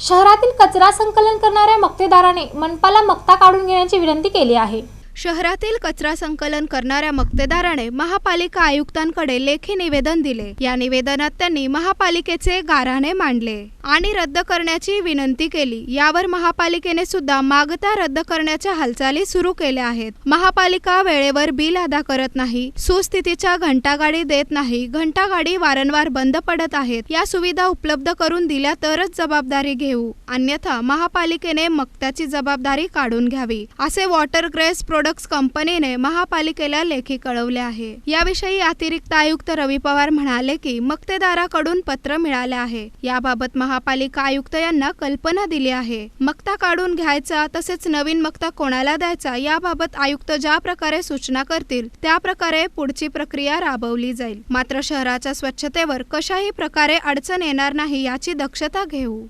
शहरातील कचरा संकलन करणाऱ्या मक्तेदाराने मनपाला मक्ता काढून घेण्याची विनंती केली आहे. शहरातील कचरा संकलन करणाऱ्या मक्तेदाराने महापालिका आयुक्तांकडे लेखी निवेदन दिले. या निवेदनात त्यांनी महापालिकेचे गाराणे मांडले आणि रद्द करण्याची विनंती केली. यावर महापालिकेने सुद्धा मागता रद्द करण्याच्या हालचाली सुरू केल्या आहेत. महापालिका वेळेवर बिल अदा करत नाही सुस्थितीच्या घंटागाडी देत नाही घंटागाडी वारंवार बंद पडत आहेत. या सुविधा उपलब्ध करून दिल्या तरच जबाबदारी घेऊ. अन्यथा महापालिकेने मक्त्याची जबाबदारी काढून घ्यावी. असे वॉटर ग्रेस प्रोडक्ट प्रॉडक्ट्स कंपनीने महापालिकेला लेखी कळवले आहे. याविषयी अतिरिक्त आयुक्त रवी पवार म्हणाले की मक्तेदाराकडून पत्र मिळाले आहे. याबाबत महापालिका आयुक्त यांना कल्पना दिली आहे. मक्ता काढून घ्यायचा तसेच नवीन मक्ता कोणाला द्यायचा याबाबत आयुक्त ज्या प्रकारे सूचना करतील त्या प्रकारे पुढची प्रक्रिया राबवली जाईल. मात्र शहराच्या स्वच्छतेवर कशाही प्रकारे अडचण येणार नाही याची दक्षता घेऊ.